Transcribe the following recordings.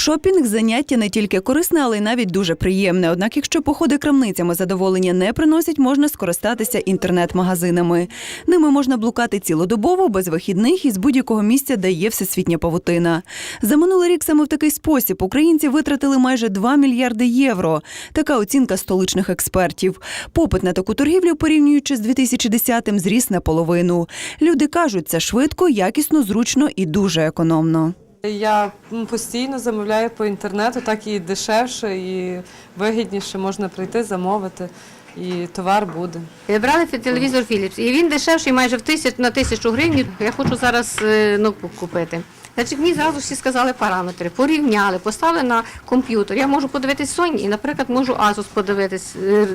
Шопінг заняття не тільки корисне, але й навіть дуже приємне. Однак, якщо походи крамницями задоволення не приносять, можна скористатися інтернет-магазинами. Ними можна блукати цілодобово, без вихідних і з будь-якого місця, де є всесвітня павутина. За минулий рік саме в такий спосіб українці витратили майже 2 мільярди євро. Така оцінка столичних експертів. Попит на таку торгівлю, порівнюючи з 2010-м, зріс наполовину. Люди кажуть, це швидко, якісно, зручно і дуже економно. Я постійно замовляю по інтернету, так і дешевше, і вигідніше можна прийти, замовити, і товар буде. Брали телевізор Philips, і він дешевший майже в тисяч на тисячу гривень. Я хочу зараз е, ноутбук купити. Значить, мені зразу всі сказали параметри, порівняли, поставили на комп'ютер. Я можу подивитись Sony і, наприклад, можу Asus подивитись е,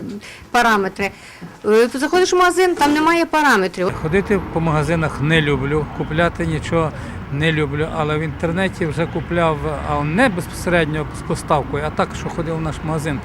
параметри. Е, Заходиш в магазин, там немає параметрів. Ходити по магазинах не люблю, купляти нічого не люблю, але в інтернеті вже купляв, а не безпосередньо з поставкою, а так, що ходив в наш магазин.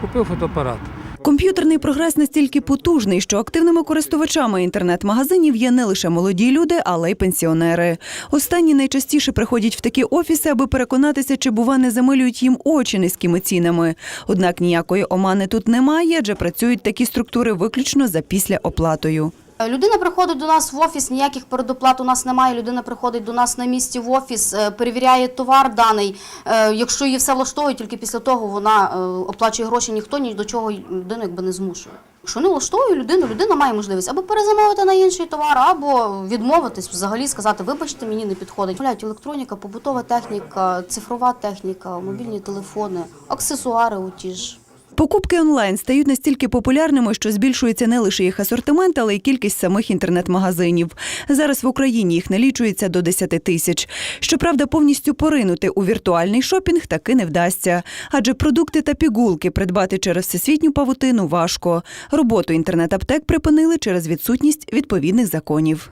Купив фотоапарат. Комп'ютерний прогрес настільки потужний, що активними користувачами інтернет-магазинів є не лише молоді люди, але й пенсіонери. Останні найчастіше приходять в такі офіси, аби переконатися, чи бува не замилюють їм очі низькими цінами. Однак ніякої омани тут немає, адже працюють такі структури виключно за післяоплатою. Е, Людина приходить до нас в офіс, ніяких передоплат у нас немає. Людина приходить до нас на місці в офіс, е, перевіряє товар даний. Е, Якщо її все влаштовує, тільки після того вона е, оплачує гроші. Ніхто ні до чого людину якби не змушує. Якщо не влаштовує людину, людина має можливість або перезамовити на інший товар, або відмовитись, взагалі сказати, вибачте, мені не підходить. Гуляють електроніка, побутова техніка, цифрова техніка, мобільні телефони, аксесуари у ті ж. Покупки онлайн стають настільки популярними, що збільшується не лише їх асортимент, але й кількість самих інтернет-магазинів. Зараз в Україні їх налічується до 10 тисяч. Щоправда, повністю поринути у віртуальний шопінг таки не вдасться, адже продукти та пігулки придбати через всесвітню павутину важко. Роботу інтернет-аптек припинили через відсутність відповідних законів.